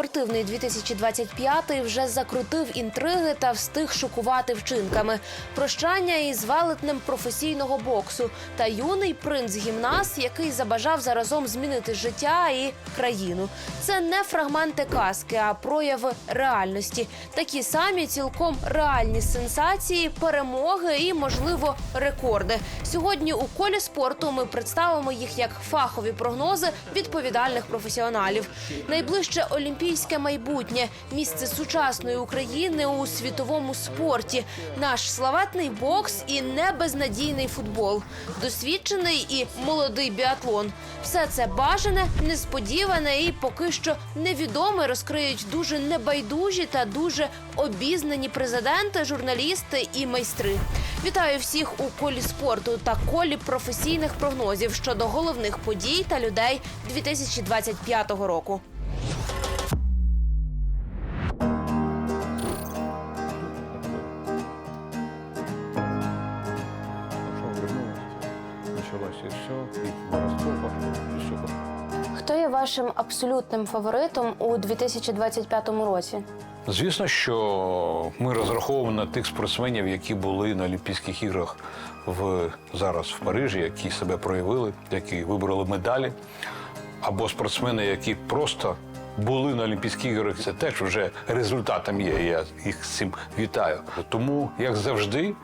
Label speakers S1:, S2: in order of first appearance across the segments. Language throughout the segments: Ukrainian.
S1: спортивний 2025 вже закрутив інтриги та встиг шокувати вчинками. Прощання із велетнем професійного боксу та юний принц гімнаст, який забажав заразом змінити життя і країну. Це не фрагменти казки, а прояви реальності. Такі самі цілком реальні сенсації, перемоги і, можливо, рекорди. Сьогодні у колі спорту ми представимо їх як фахові прогнози відповідальних професіоналів. Найближче олімпійське майбутнє, місце сучасної України у світовому спорті, наш славетний бокс і небезнадійний футбол, досвідчений і молодий біатлон. Все це бажане, несподіване і поки що невідоме розкриють дуже небайдужі та дуже обізнані президенти, журналісти і майстри. Вітаю всіх у колі спорту та колі професійних прогнозів щодо головних подій та людей 2025 року. Вашим абсолютним фаворитом у 2025 році?
S2: Звісно, що ми розраховуємо на тих спортсменів, які були на Олімпійських іграх в зараз в Парижі, які себе проявили, які вибороли медалі, або спортсмени, які просто були на Олімпійських іграх. Це теж вже результатом є. Я їх з цим вітаю. Тому, як завжди,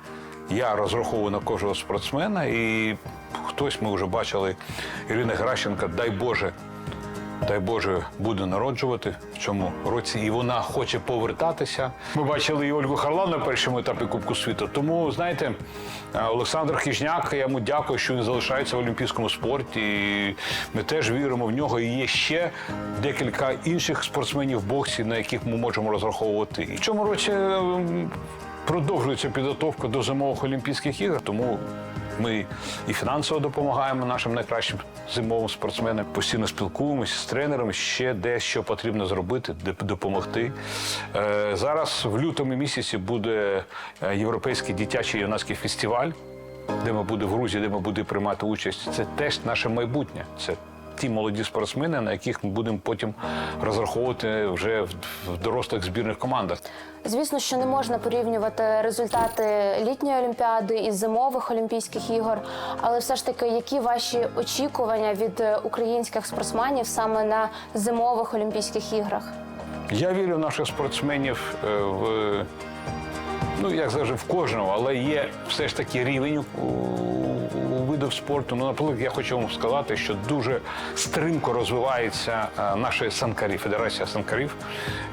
S2: я розраховую на кожного спортсмена, і хтось ми вже бачили Ірина Гращенка, дай Боже. Дай Боже, буде народжувати в цьому році, і вона хоче повертатися. Ми бачили і Ольгу Харлан на першому етапі Кубку світу. Тому знаєте, е, Олександр Хижняк, я йому дякую, що він залишається в олімпійському спорті. І ми теж віримо в нього. І є ще декілька інших спортсменів в боксі, на яких ми можемо розраховувати. І в цьому році е, продовжується підготовка до зимових Олімпійських ігор, тому ми і фінансово допомагаємо нашим найкращим зимовим спортсменам. Постійно спілкуємося з тренерами, ще дещо потрібно зробити, допомогти. Е, зараз в лютому місяці буде е, європейський дитячий юнацький фестиваль, де ми будемо в Грузії, де ми будемо приймати участь. Це теж наше майбутнє. Це ті молоді спортсмени, на яких ми будемо потім розраховувати вже в, дорослих збірних командах.
S1: Звісно, що не можна порівнювати результати літньої олімпіади із зимових олімпійських ігор, але все ж таки, які ваші очікування від е, українських спортсменів саме на зимових олімпійських іграх?
S2: Я вірю в наших спортсменів е, в ну як завжди, в кожного, але є все ж таки рівень у, у видах спорту. Ну, наприклад, я хочу вам сказати, що дуже стрімко розвивається е, наша санкарі, Федерація санкарів.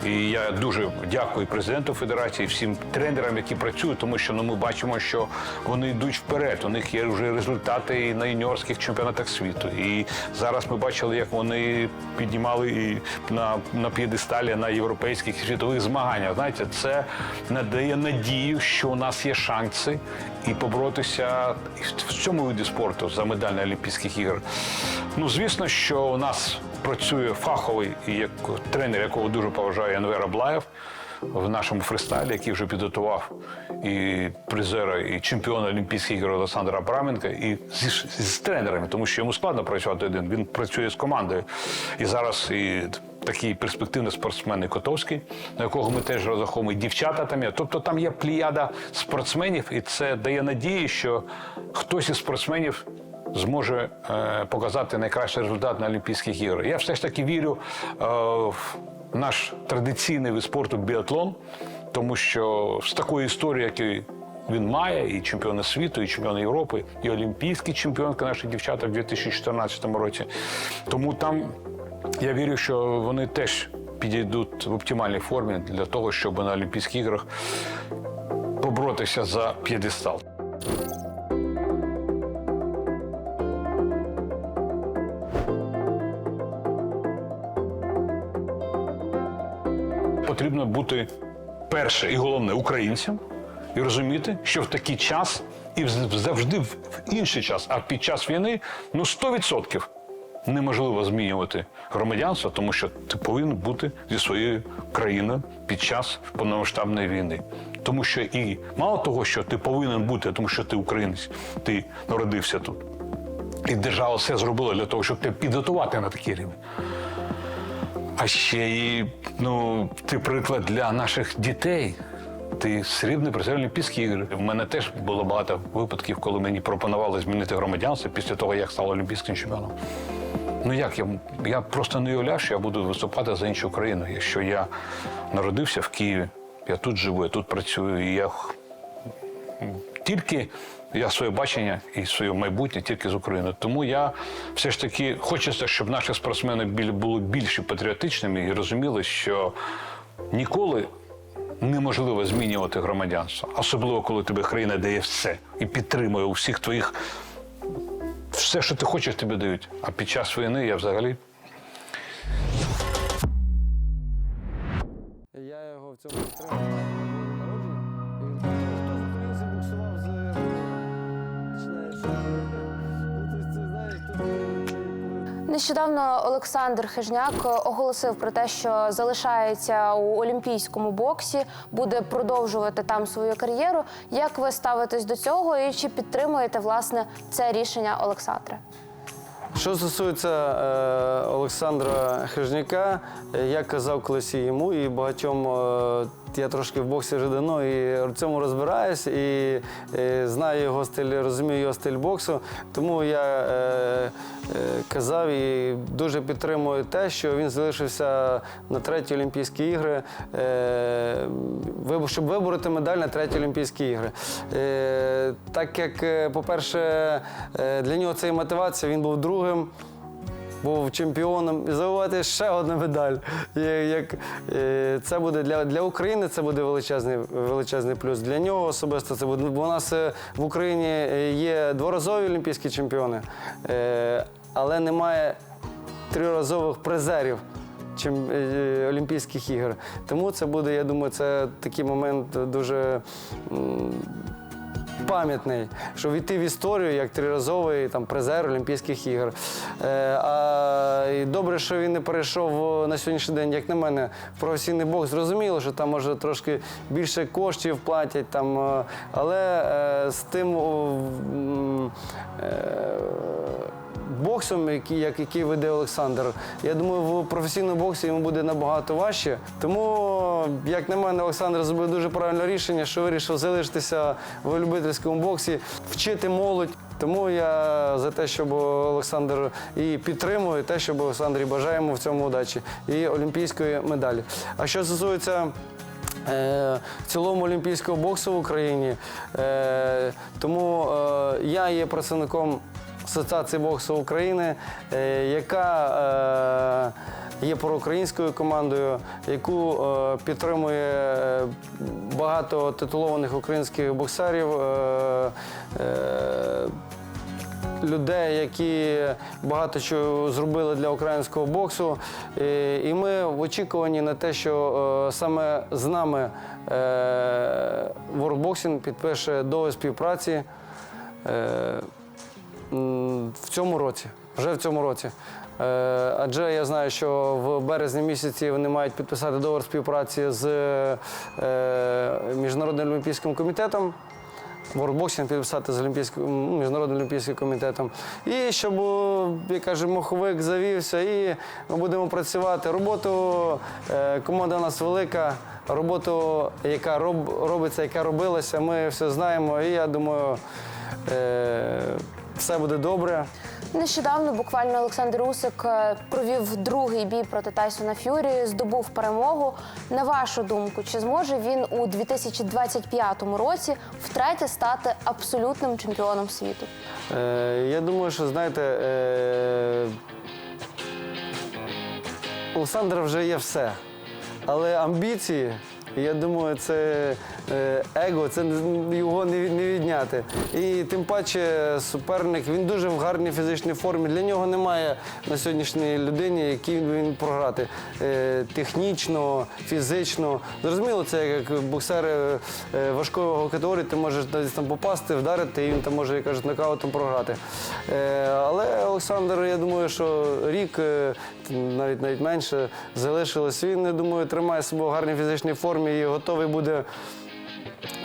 S2: І я дуже дякую президенту Федерації, всім тренерам, які працюють, тому що ну, ми бачимо, що вони йдуть вперед. У них є вже результати і на юніорських чемпіонатах світу. І зараз ми бачили, як вони піднімали на, на п'єдесталі на європейських світових змаганнях. Знаєте, це надає надію, що у нас є шанси і поборотися в- цьому виді спорту за медаль Олімпійських ігор. Ну, звісно, що у нас працює фаховий як тренер, якого дуже поважаю Анвер Аблаєв в нашому фристайлі, який вже підготував і призера, і чемпіона Олімпійських ігор Олександра Абраменка, і зі, з тренерами, тому що йому складно працювати один. Він працює з командою. І зараз і такий перспективний спортсмен Котовський, на якого ми теж розраховуємо, дівчата там є. Тобто там є пліяда спортсменів, і це дає надії, що хтось із спортсменів зможе е, показати найкращий результат на Олімпійських іграх. Я все ж таки вірю е, в наш традиційний вид спорту біатлон, тому що з такою історією, який він має, і чемпіони світу, і чемпіони Європи, і олімпійські чемпіонки наші дівчата в 2014 році. Тому там я вірю, що вони теж підійдуть в оптимальній формі для того, щоб на Олімпійських іграх поборотися за п'єдестал. Потрібно бути перше і головне українцям і розуміти, що в такий час і завжди в інший час, а під час війни ну 100% неможливо змінювати громадянство, тому що ти повинен бути зі своєю країною під час повномасштабної війни. Тому що і мало того, що ти повинен бути, тому що ти українець, ти народився тут. І держава все зробила для того, щоб тебе підготувати на такий рівень. А ще і ну, ти приклад для наших дітей. Ти срібний призер Олімпійських ігор. У мене теж було багато випадків, коли мені пропонували змінити громадянство після того, як став олімпійським чемпіоном. Ну як я, я просто не уявляв, що я буду виступати за іншу країну. Якщо я народився в Києві, я тут живу, я тут працюю, і я тільки я своє бачення і своє майбутнє тільки з Україною. Тому я все ж таки хочеться, щоб наші спортсмени були більш патріотичними і розуміли, що ніколи неможливо змінювати громадянство, особливо коли тобі країна дає все і підтримує у всіх твоїх все, що ти хочеш, тобі дають. А під час війни я взагалі
S3: Я його в цьому
S1: Нещодавно Олександр Хижняк оголосив про те, що залишається у олімпійському боксі, буде продовжувати там свою кар'єру. Як ви ставитесь до цього і чи підтримуєте власне це рішення Олександра?
S3: Що стосується е, Олександра Хижняка, е, я казав колись йому і багатьом. е, я трошки в боксі вже давно і в цьому розбираюсь, і е, знаю його стиль, розумію його стиль боксу. Тому я е, е, казав і дуже підтримую те, що він залишився на треті Олімпійські ігри, е, щоб вибороти медаль на треті Олімпійські ігри. Е, так як, е, по-перше, е, для нього це і мотивація, він був другим був чемпіоном і завоювати ще одну медаль. І Як, е, це буде для, для України це буде величезний, величезний плюс. Для нього особисто це буде. Бо у нас е, в Україні е, є дворазові олімпійські чемпіони, але немає триразових призерів. Чим Олімпійських ігор. Тому це буде, я думаю, це такий момент дуже пам'ятний, що війти в історію як триразовий там, призер Олімпійських ігор. Е, а, і добре, що він не перейшов на сьогоднішній день, як на мене, професійний бокс. Зрозуміло, що там може трошки більше коштів платять, там, е, але е, з тим. е, боксом, який, як, який веде Олександр. Я думаю, в професійному боксі йому буде набагато важче. Тому, як на мене, Олександр зробив дуже правильне рішення, що вирішив залишитися в любительському боксі, вчити молодь. Тому я за те, щоб Олександр і підтримує те, щоб Олександрі бажаємо в цьому удачі і олімпійської медалі. А що стосується Е, в цілому олімпійського боксу в Україні. Е, Тому е, я є представником Асоціації боксу України, е, яка е, є проукраїнською командою, яку е, підтримує е, багато титулованих українських боксерів. е, людей, які багато чого зробили для українського боксу. І- ми в очікуванні на те, що саме з нами Boxing підпише договір співпраці в цьому році, вже в цьому році. Е, Адже я знаю, що в березні місяці вони мають підписати договір співпраці з е, Міжнародним олімпійським комітетом. Воркбоксинг підписати з Олімпійським ну, міжнародним олімпійським комітетом. І щоб, як каже, моховик завівся, і ми будемо працювати. Роботу е, команда у нас велика. Роботу, яка роб, робиться, яка робилася, ми все знаємо. І я думаю, е, все буде добре.
S1: Нещодавно буквально Олександр Усик е, провів другий бій проти Тайсона Ф'юрі, здобув перемогу. На вашу думку, чи зможе він у 2025 році втретє стати абсолютним чемпіоном світу?
S3: Е, я думаю, що знаєте, е, Олександра вже є все. Але амбіції, я думаю, це е, его, це його не, відняти. І тим паче суперник, він дуже в гарній фізичній формі. Для нього немає на сьогоднішній людині, який він програти. Е, технічно, фізично. Зрозуміло, це як боксери е, важкої категорії, ти можеш десь там попасти, вдарити, і він там може, як кажуть, нокаутом програти. Але Олександр, я думаю, що рік, навіть навіть менше, залишилось. Він, я думаю, тримає себе в гарній фізичній формі і готовий буде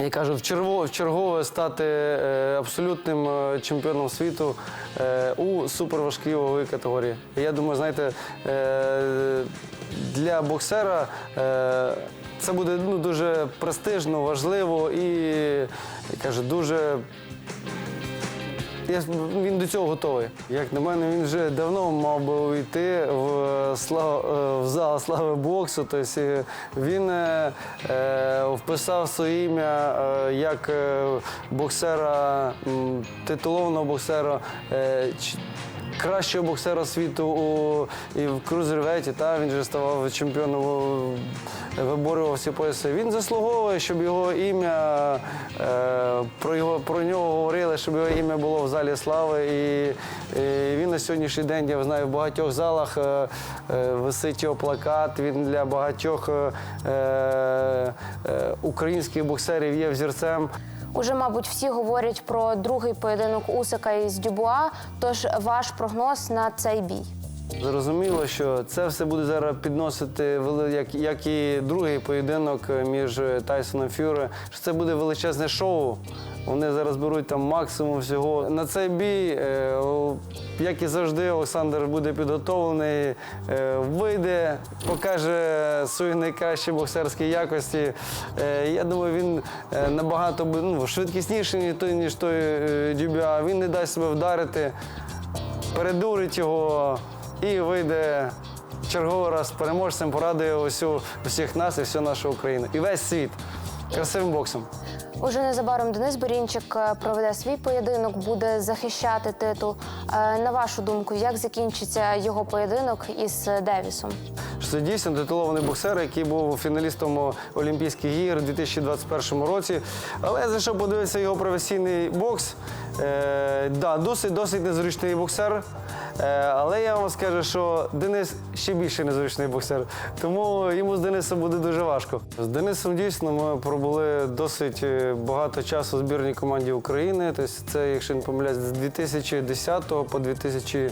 S3: я кажу, в чергове, стати е, абсолютним е, чемпіоном світу е, у суперважкій ваговій категорії. Я думаю, знаєте, для боксера це буде ну, дуже престижно, важливо і я кажу, дуже я, він до цього готовий. Як на мене, він вже давно мав би увійти в, слав, е, в зал слави боксу. Тобто е, він е, е, вписав своє ім'я е, як е, боксера, титулованого боксера. е, Кращого боксера світу у, і в крузерветі, та він же ставав чемпіоном, виборював всі пояси. Він заслуговує, щоб його ім'я е, про його про нього говорили, щоб його ім'я було в залі слави. І, і він на сьогоднішній день, я знаю, в багатьох залах е, е, висить його плакат. Він для багатьох українських боксерів є взірцем.
S4: Уже, мабуть, всі говорять про другий поєдинок Усика із Дюбуа. Тож ваш прогноз на цей бій.
S3: Зрозуміло, що це все буде зараз підносити як, як і другий поєдинок е, між Тайсоном Фюре. Що це буде величезне шоу. Вони зараз беруть там максимум всього. На цей бій, е, як і завжди, Олександр буде підготовлений, е, вийде, покаже свої найкращі боксерські якості. Е, Я думаю, він е, набагато ну, швидкісніший, ніж той, е, Дюбя. Він не дасть себе вдарити передурить його і вийде черговий раз переможцем, порадує усю, усіх нас і всю нашу Україну. І весь світ красивим боксом.
S4: Уже незабаром Денис Борінчик е, проведе свій поєдинок, буде захищати титул. Е, На вашу думку, як закінчиться його поєдинок із Девісом?
S3: Що Це дійсно титулований боксер, який був фіналістом Олімпійських ігор у 2021 році. Але я зайшов подивитися його професійний бокс. Е, да, досить, досить незручний боксер. Е, але я вам скажу, що Денис ще більше незручний боксер. Тому йому з Денисом буде дуже важко. З Денисом дійсно ми пробули досить е, багато часу в збірній команді України. Тобто це, якщо не помиляюсь, з 2010 по 2000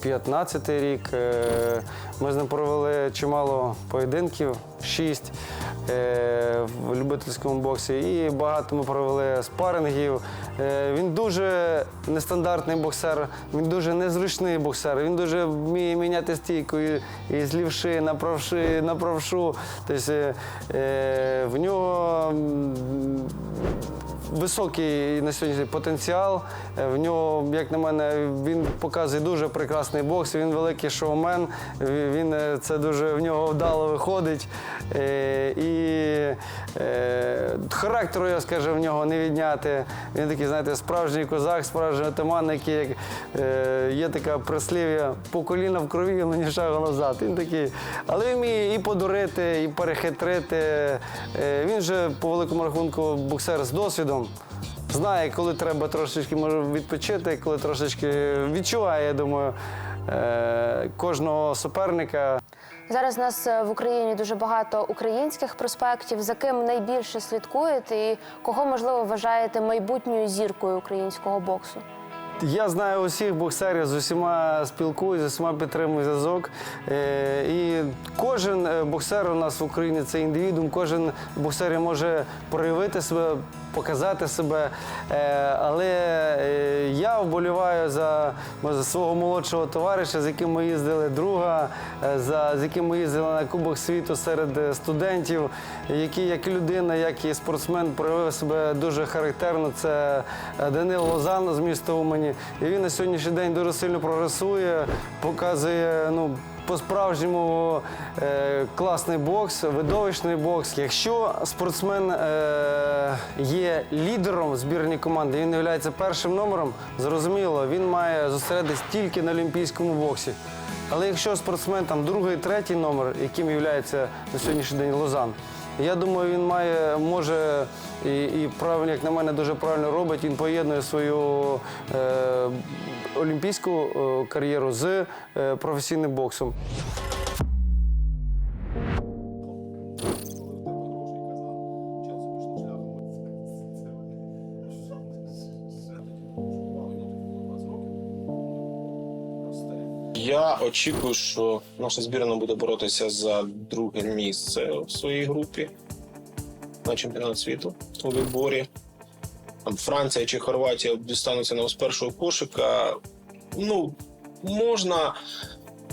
S3: 15 рік. Е, Ми з ним провели чимало поєдинків, шість е, в любительському боксі, і багато ми провели спарингів. Е, Він дуже нестандартний боксер, він дуже незручний боксер, він дуже вміє міняти стійку і, і з лівши на правши, на правшу. Тобто, е, е, в нього високий на сьогодні потенціал. Е, В нього, як на мене, він показує дуже прекрасний бокс. Він великий шоумен. Він е, це дуже в нього вдало виходить. Е, І е, характеру, я скажу, в нього не відняти. Він такий, знаєте, справжній козак, справжній отаман, який як е, є така прислів'я по коліна в крові, але ні шагу назад. Він такий, але він вміє і подурити, і перехитрити. Е, Він же по великому рахунку боксер з досвідом. Знає, коли треба трошечки може відпочити, коли трошечки відчуває, я думаю, е, кожного суперника.
S4: Зараз у нас е, в Україні дуже багато українських проспектів. За ким найбільше слідкуєте і кого можливо вважаєте майбутньою зіркою українського боксу?
S3: Я знаю усіх боксерів, з усіма спілкуюся, з усіма підтримую зв'язок. Е, І кожен е, боксер у нас в Україні це індивідум, кожен боксер може проявити себе, показати себе. Е, Але е, я вболіваю за, свого молодшого товариша, з яким ми їздили, друга, е, з яким ми їздили на Кубок світу серед студентів, який як людина, як і спортсмен проявив себе дуже характерно. Це Данило Лозан з міста Умані. І він на сьогоднішній день дуже сильно прогресує, показує ну, по-справжньому е, класний бокс, видовищний бокс. Якщо спортсмен е, є лідером збірної команди, він є першим номером, зрозуміло, він має зосередитись тільки на олімпійському боксі. Але якщо спортсмен там другий, третій номер, яким є на сьогоднішній день Лозан, я думаю, він має, може і, і правильно, як на мене, дуже правильно робить. Він поєднує свою е, олімпійську е, кар'єру з е, професійним боксом.
S5: Очікую, що наша збірна буде боротися за друге місце в своїй групі. на чемпіонат світу у відборі. Франція чи Хорватія дістануться нам з першого кошика. Ну, можна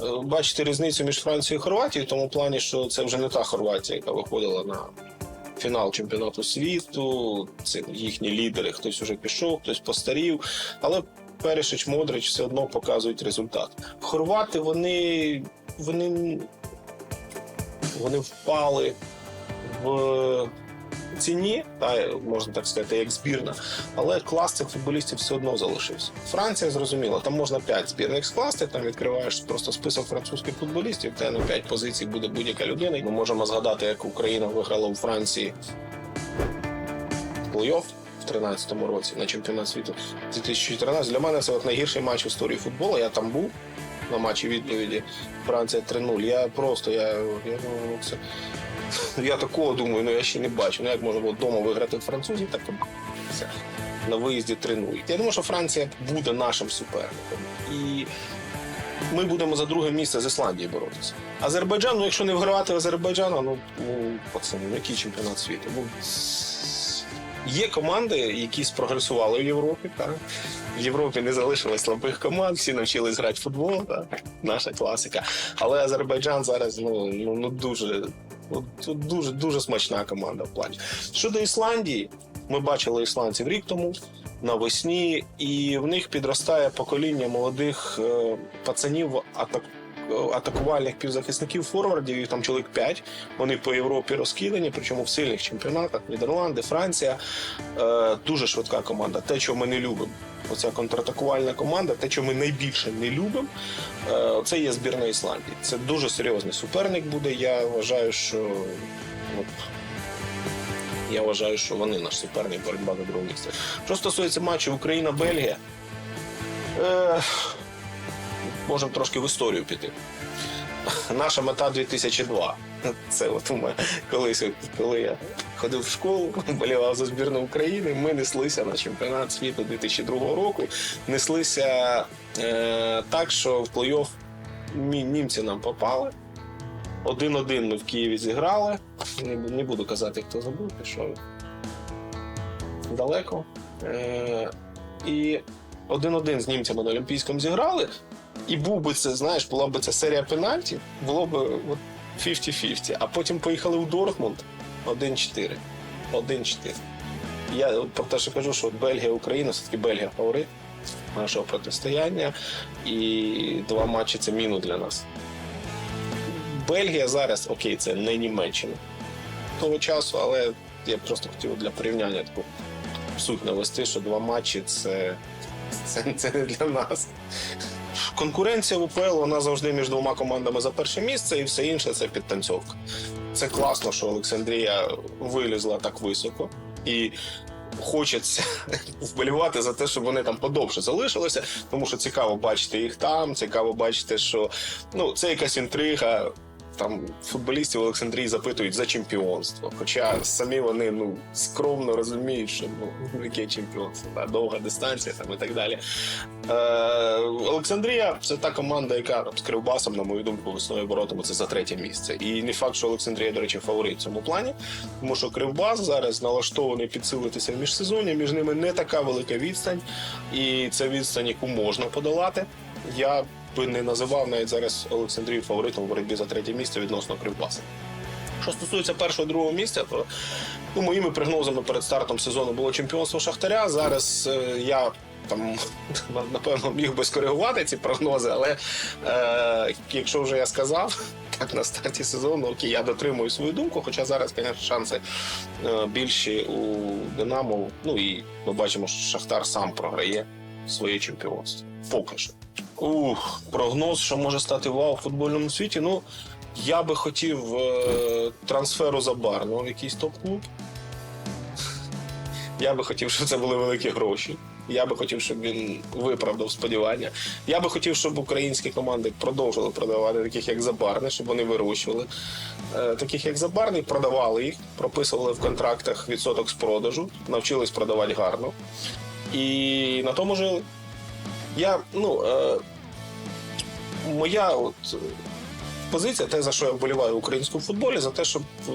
S5: е, бачити різницю між Францією і Хорватією, в тому плані, що це вже не та Хорватія, яка виходила на фінал чемпіонату світу. Це їхні лідери. Хтось вже пішов, хтось постарів. Але Перешич, Модрич все одно показують результат. Хорвати вони, вони, вони впали в ціні, та можна так сказати, як збірна, але клас цих футболістів все одно залишився. Франція зрозуміла, там можна 5 збірних скласти. Там відкриваєш просто список французьких футболістів, де на 5 позицій буде будь-яка людина. Ми можемо згадати, як Україна виграла у Франції плей-офф в 13-му році на чемпіонат світу 2014. Для мене це от найгірший матч в історії футболу. Я там був на матчі відповіді Франція 3-0. Я просто я, я, ну, це, я такого думаю, ну я ще не бачу. Ну як можна було вдома виграти французів, так на виїзді 3-0. Я думаю, що Франція буде нашим суперником. І ми будемо за друге місце з Ісландією боротися. Азербайджан, ну якщо не вигравати Азербайджану, ну, ну пацани, ну, який чемпіонат світу? Ну, Є команди, які спрогресували в Європі. Так? В Європі не залишилось слабих команд, всі навчились грати в футбол, так? наша класика. Але Азербайджан зараз ну, ну, ну дуже, ну, дуже, дуже смачна команда в плані. Щодо Ісландії, ми бачили ісландців рік тому навесні, і в них підростає покоління молодих е, пацанів атак. Атакувальних півзахисників форвардів, їх там чоловік 5. Вони по Європі розкидані, причому в сильних чемпіонатах Нідерланди, Франція. Е, дуже швидка команда. Те, що ми не любимо. Оця контратакувальна команда, те, що ми найбільше не любимо, е, це є збірна Ісландії. Це дуже серйозний суперник буде. Я вважаю, що от, я вважаю, що вони наш суперник боротьба за друге місце. Що стосується матчу Україна-Бельгія, е, можемо трошки в історію піти. Наша мета 2002. Це от у мене колись, коли я ходив в школу, болівав за збірну України. Ми неслися на чемпіонат світу 2002 року. Неслися е, так, що в плей-офф німці нам попали. Один-один ми в Києві зіграли. Не, не буду казати, хто забув, пішов далеко. Е, і один-один з німцями на Олімпійському зіграли. І був би це, знаєш, була б це серія пенальтів, було б от 50-50. А потім поїхали у Дортмунд 1-4. 1-4. Я про те, що кажу, що Бельгія, Україна, все-таки Бельгія фаворит нашого протистояння. І два матчі це міну для нас. Бельгія зараз, окей, це не Німеччина того часу, але я просто хотів для порівняння таку суть навести, що два матчі це, це, це не для нас. Конкуренція в УПЛ вона завжди між двома командами за перше місце, і все інше це підтанцьовка. Це класно, що Олександрія вилізла так високо. І хочеться вболівати за те, щоб вони там подовше залишилися, тому що цікаво бачити їх там, цікаво бачити, що ну, це якась інтрига. Там футболістів Олександрії запитують за чемпіонство. Хоча самі вони ну скромно розуміють, що ну яке чемпіонство, та, довга дистанція там і так далі. Е, Олександрія це та команда, яка там, з Кривбасом, на мою думку, весною боротиметься за третє місце. І не факт, що Олександрія, до речі, фаворит в цьому плані, тому що Кривбас зараз налаштований підсилитися в міжсезонні. Між ними не така велика відстань, і це відстань, яку можна подолати. Я би не називав навіть зараз Олександрію фаворитом в боротьбі за третє місце відносно Кривбаса. Що стосується першого другого місця, то ну, моїми прогнозами перед стартом сезону було чемпіонство Шахтаря. Зараз е, я там напевно міг би скоригувати ці прогнози, але е, якщо вже я сказав так на старті сезону, окей, я дотримую свою думку. Хоча зараз, звісно, шанси е, більші у Динамо. Ну і ми бачимо, що Шахтар сам програє своє чемпіонство. Поки що. Ух, прогноз, що може стати вау в футбольному світі. Ну, я би хотів е, трансферу Забарного в якийсь топ-клуб. Я би хотів, щоб це були великі гроші. Я би хотів, щоб він виправдав сподівання. Я би хотів, щоб українські команди продовжили продавати таких як Забарний, щоб вони вирощували. Е, таких як Забарний, продавали їх, прописували в контрактах відсоток з продажу, навчились продавати гарно. І на тому жили. Я, ну, е, моя от е, позиція, те, за що я вболіваю в українському футболі, за те, щоб е,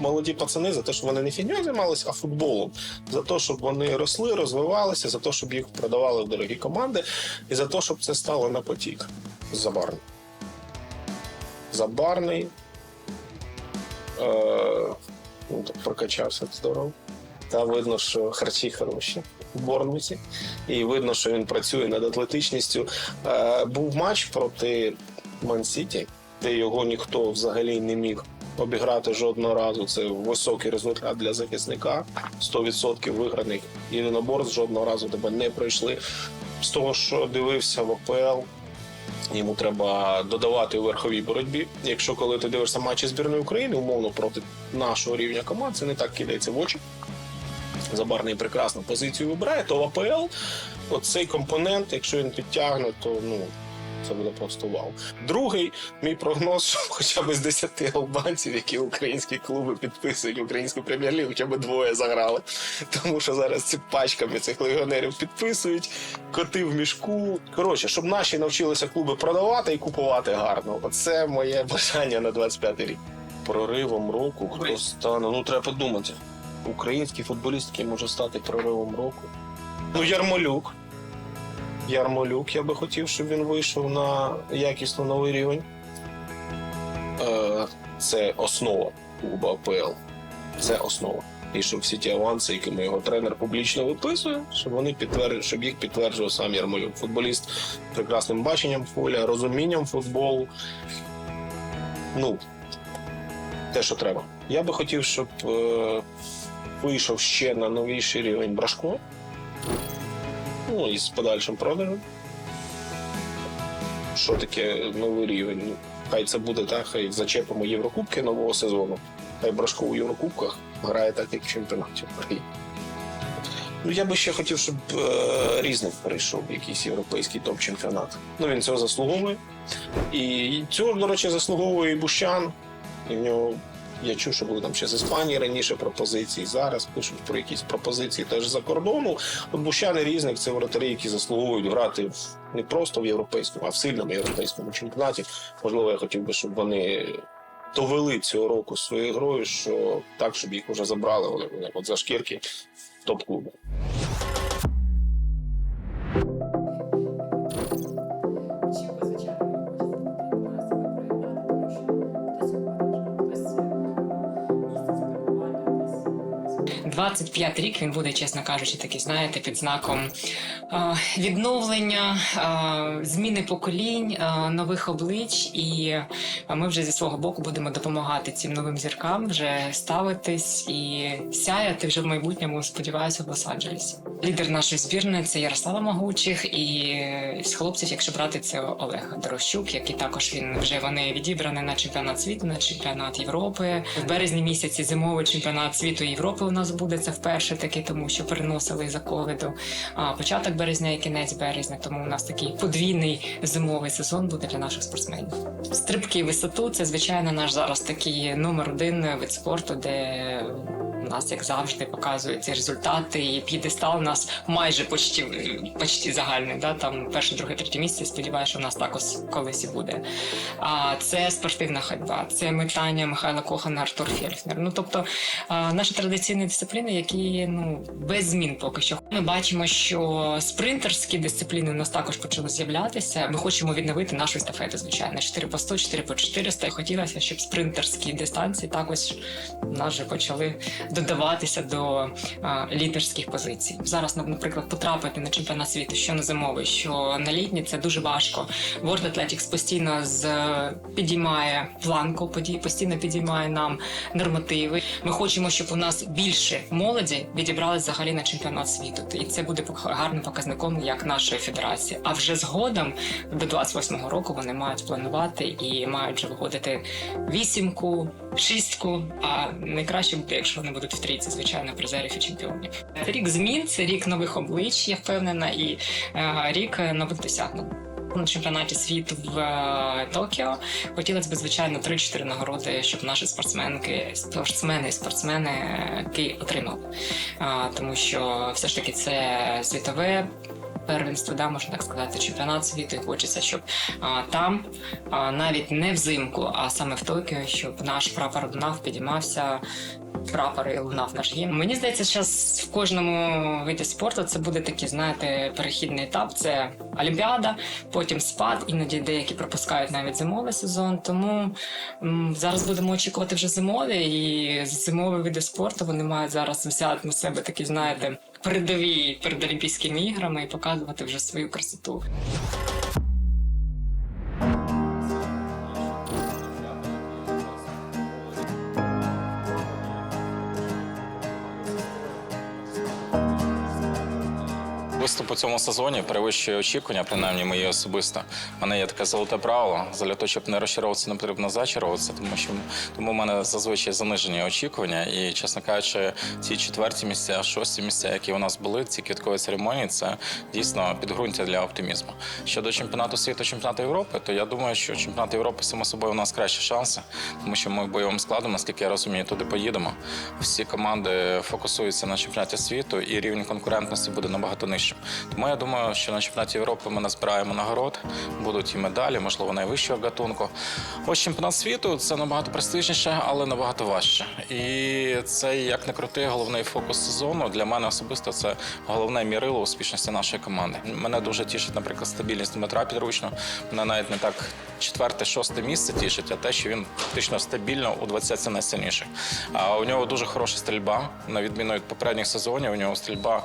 S5: молоді пацани, за те, щоб вони не фігньою займалися, а футболом. За те, щоб вони росли, розвивалися, за те, щоб їх продавали в дорогі команди, і за те, щоб це стало на потік. Забарний. Забарний. Е, ну, прокачався здорово. Та видно, що харчі хороші в Борнмуті. І видно, що він працює над атлетичністю. Е, був матч проти Ман-Сіті, де його ніхто взагалі не міг обіграти жодного разу. Це високий результат для захисника. 100% виграних єдиноборств жодного разу тебе не пройшли. З того, що дивився в ОПЛ, йому треба додавати у верховій боротьбі. Якщо коли ти дивишся матчі збірної України, умовно проти нашого рівня команд, це не так кидається в очі. Забарний прекрасну позицію вибирає, то в АПЛ оцей компонент, якщо він підтягне, то ну. Це буде просто вау. Другий мій прогноз, що хоча б з 10 албанців, які українські клуби підписують українську прем'єр-лігу, хоча б двоє заграли. Тому що зараз ці пачками цих легіонерів підписують, коти в мішку. Коротше, щоб наші навчилися клуби продавати і купувати гарно. Оце моє бажання на 25 рік. Проривом року хто стане? Ну треба подумати. Український футболіст, який може стати проривом року. Ну, Ярмолюк. Ярмолюк, я би хотів, щоб він вийшов на якісно новий рівень. Е, Це основа клуба АПЛ. Це основа. І щоб всі ті аванси, якими його тренер публічно виписує, щоб вони підтвердили, щоб їх підтверджував сам Ярмолюк. Футболіст з прекрасним баченням поля, розумінням футболу. Ну, те, що треба. Я би хотів, щоб е, вийшов ще на новіший рівень Брашко. Ну і з подальшим продажем. Що таке новий рівень? Хай це буде так, хай зачепимо Єврокубки нового сезону. Хай Брашко у Єврокубках грає так, як в чемпіонаті України. Ну, я би ще хотів, щоб е, різник перейшов в якийсь європейський топ-чемпіонат. Ну, він цього заслуговує. І цього, до речі, заслуговує і Бущан. І в нього я чув, що були там ще з Іспанії раніше пропозиції. Зараз пишуть про якісь пропозиції теж за кордону. От Бущан і Різник це воротарі, які заслуговують грати в не просто в європейському, а в сильному європейському чемпіонаті. Можливо, я хотів би, щоб вони довели цього року своєю грою, що так, щоб їх вже забрали вони, от за шкірки топ-клубу.
S6: – 25 рік він буде, чесно кажучи, такий, знаєте, під знаком відновлення, зміни поколінь, нових облич. І ми вже зі свого боку будемо допомагати цим новим зіркам вже ставитись і сяяти вже в майбутньому, сподіваюся, в Лос-Анджелесі. Лідер нашої збірної це Ярослава Магучих, і з хлопців, якщо брати, це Олег Дорощук, який також він вже вони відібрані на чемпіонат світу, на чемпіонат Європи. В березні місяці зимовий чемпіонат світу Європи у нас буде це вперше таки, тому що переносили за ковіду. А початок березня і кінець березня. Тому у нас такий подвійний зимовий сезон буде для наших спортсменів. Стрибки висоту це звичайно наш зараз такий номер один вид спорту, де у нас, як завжди, показують ці результати, і п'єдестал у нас майже почти, почти загальний. Да? Там перше, друге, третє місце. Сподіваюся, що у нас також колись і буде. А це спортивна ходьба, це метання Михайла Кохана, Артур Фельфнер. Ну тобто а, наші традиційні дисципліни, які ну без змін поки що. Ми бачимо, що спринтерські дисципліни у нас також почали з'являтися. Ми хочемо відновити нашу естафету, звичайно, 4 по 100, 4 по 400. І хотілося, щоб спринтерські дистанції також у почали додаватися до а, лідерських позицій. Зараз, наприклад, потрапити на чемпіонат світу, що на зимовий, що на літній, це дуже важко. World Athletics постійно з підіймає планку, постійно підіймає нам нормативи. Ми хочемо, щоб у нас більше молоді відібрали взагалі на чемпіонат світу. І це буде гарним показником як нашої федерації. А вже згодом до 28-го року вони мають планувати і мають вже виходити вісімку, шістку. А найкраще буде, якщо вони будуть в трійці, звичайно, призерів і чемпіонів. Рік змін, це рік нових облич, я впевнена, і е, рік нових досягнень. На чемпіонаті світу в е, Токіо хотілося б, звичайно, 3-4 нагороди, щоб наші спортсменки, спортсмени і спортсмени отримали. Тому що все ж таки це світове первенство, да, можна так сказати, чемпіонат світу. І хочеться, щоб а, там, а, навіть не взимку, а саме в Токіо, щоб наш прапор лунав, підіймався. Прапор і лунав наш гімн. Мені здається, зараз в кожному виді спорту це буде такий, знаєте, перехідний етап. Це Олімпіада, потім спад, іноді деякі пропускають навіть зимовий сезон. Тому м, зараз будемо очікувати вже зимові, і зимові види спорту вони мають зараз взяти на себе такі, знаєте, передові перед Олімпійськими іграми і показувати вже свою красоту.
S7: У цьому сезоні перевищує очікування, принаймні мої особисто. У мене є таке золоте правило. Для того, щоб не розчаровуватися, не потрібно зачаровуватися, тому що тому в мене зазвичай занижені очікування. І, чесно кажучи, ці четверті місця, шості місця, які у нас були, ці квіткові церемонії, це дійсно підґрунтя для оптимізму. Щодо чемпіонату світу, чемпіонату Європи, то я думаю, що чемпіонат Європи само собою у нас кращі шанси, тому що ми бойовим складом, наскільки я розумію, туди поїдемо. Всі команди фокусуються на чемпіонаті світу, і рівень конкурентності буде набагато нижчим. Тому я думаю, що на чемпіонаті Європи ми назбираємо нагород, будуть і медалі, можливо, найвищого гатунку. Ось чемпіонат світу це набагато престижніше, але набагато важче. І це як не крути, головний фокус сезону для мене особисто це головне мірило успішності нашої команди. Мене дуже тішить, наприклад, стабільність Дмитра Підручного. Мене навіть не так четверте, шосте місце тішить, а те, що він фактично стабільно у 20 найсильніших. А у нього дуже хороша стрільба, на відміну від попередніх сезонів. У нього стрільба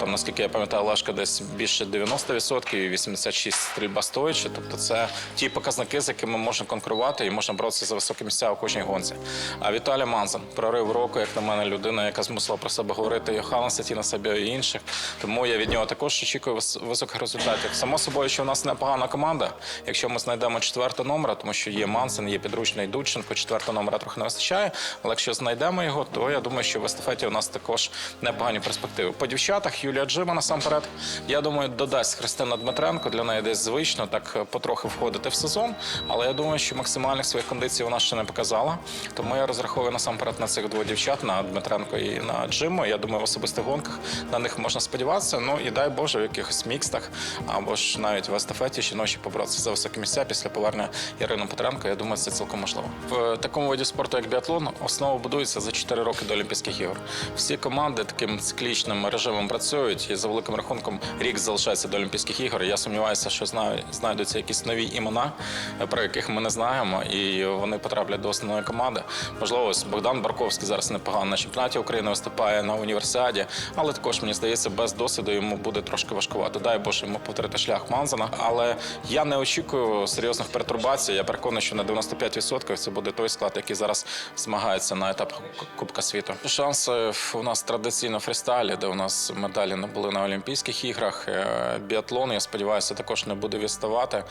S7: там, наскільки я пам'ятаю, Лашка десь більше 90% і 86 стрільба стоячи. Тобто це ті показники, з якими можна конкурувати і можна боротися за високі місця у кожній гонці. А Віталій Манзан, прорив року, як на мене, людина, яка змусила про себе говорити Йохана Сатіна себе і інших. Тому я від нього також очікую високих результатів. Само собою, що у нас непогана команда. Якщо ми знайдемо четвертого номера, тому що є Мансен, є підручний Дудченко, четвертого номера трохи не вистачає. Але якщо знайдемо його, то я думаю, що в естафеті у нас також непогані перспективи. По дівчатах Юлія Джима насамперед, я думаю, додасть Христина Дмитренко. Для неї десь звично так потрохи входити в сезон. Але я думаю, що максимальних своїх кондицій вона ще не показала. Тому я розраховую насамперед на цих двох дівчат, на Дмитренко і на Джиму. Я думаю, в особистих гонках на них можна сподіватися. Ну і дай Боже, в якихось мікстах або ж навіть в естафеті жіночі поборотися за високі місця після повернення Ірини Петренко. Я думаю, це цілком можливо. В такому виді спорту, як біатлон, основа будується за 4 роки до Олімпійських ігор. Всі команди таким циклічним режимом працюють, і за великим рахунком рік залишається до Олімпійських ігор. Я сумніваюся, що знайдуться якісь нові імена, про яких ми не знаємо, і вони потраплять до основної команди. Можливо, Богдан Барковський зараз непогано на чемпіонаті України виступає на універсіаді, але також мені здається, без досвіду йому буде трошки важкувати. Дай Боже йому повторити шлях Манзана. Але я не очікую серйозних пертурбацій. Я переконаний, що на 95% це буде той склад, який зараз змагається на етапах Кубка світу. Шанси у нас традиційно фрістайлі, де у нас медалі не були на Олімпійських іграх. Е, Біатлон, я сподіваюся, також не буде відставати.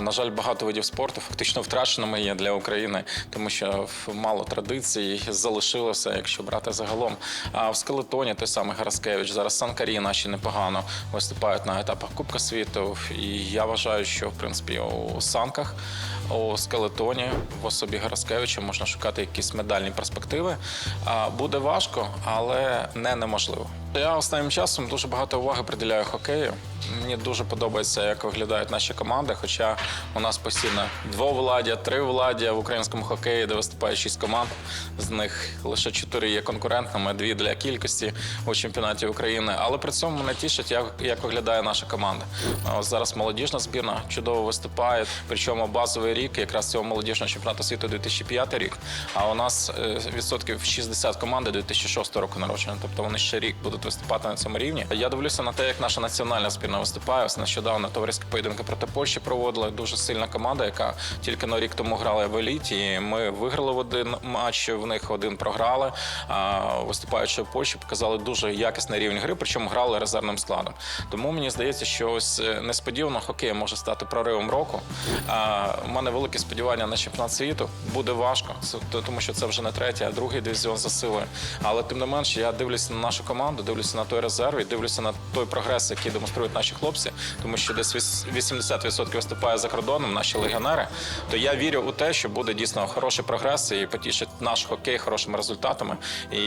S7: На жаль, багато видів спорту фактично втраченими є для України, тому що мало традицій залишилося, якщо брати загалом. А в скелетоні той самий Гараскевич, зараз Санкарі наші непогано виступають на етапах Кубка світу. І я вважаю, що в принципі у санках, у скелетоні в особі Гараскевича можна шукати якісь медальні перспективи. Буде важко, але не неможливо. Я останнім часом дуже багато уваги приділяю хокею. Мені дуже подобається, як виглядають наші команди. Хоча у нас постійно двовладдя, тривладдя в українському хокеї, де виступає шість команд. З них лише чотири є конкурентними, дві для кількості у чемпіонаті України. Але при цьому мене тішить, як, як виглядає наша команда. Ось зараз молодіжна збірна чудово виступає. Причому базовий рік якраз цього молодіжного чемпіонату світу 2005 рік. А у нас е, відсотків 60 команди 2006 року народження. Тобто вони ще рік будуть виступати на цьому рівні. Я дивлюся на те, як наша національна збірна виступає. Ось нещодавно товариські поєдинки проти Польщі проводили. Дуже сильна команда, яка тільки на рік тому грала в еліті. І ми виграли в один матч, в них один програли. А виступаючи в Польщі, показали дуже якісний рівень гри, причому грали резервним складом. Тому мені здається, що ось е, несподівано хокей може стати проривом року. У мене великі сподівання на чемпіонат світу. Буде важко, тому що це вже не третій, а другий дивізіон за силою. Але тим не менш, я дивлюся на нашу команду, дивлюся на той резерв і дивлюся на той прогрес, який демонструють наші наші хлопці, тому що десь віс- 80% виступає за кордоном, наші легіонери. То я вірю у те, що буде дійсно хороший прогрес і потішить наш хокей хорошими результатами. І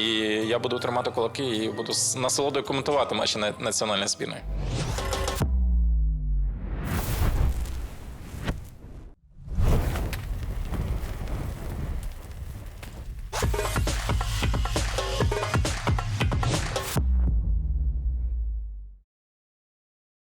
S7: я буду тримати кулаки і буду з насолодою коментувати матчі на- національної збірної.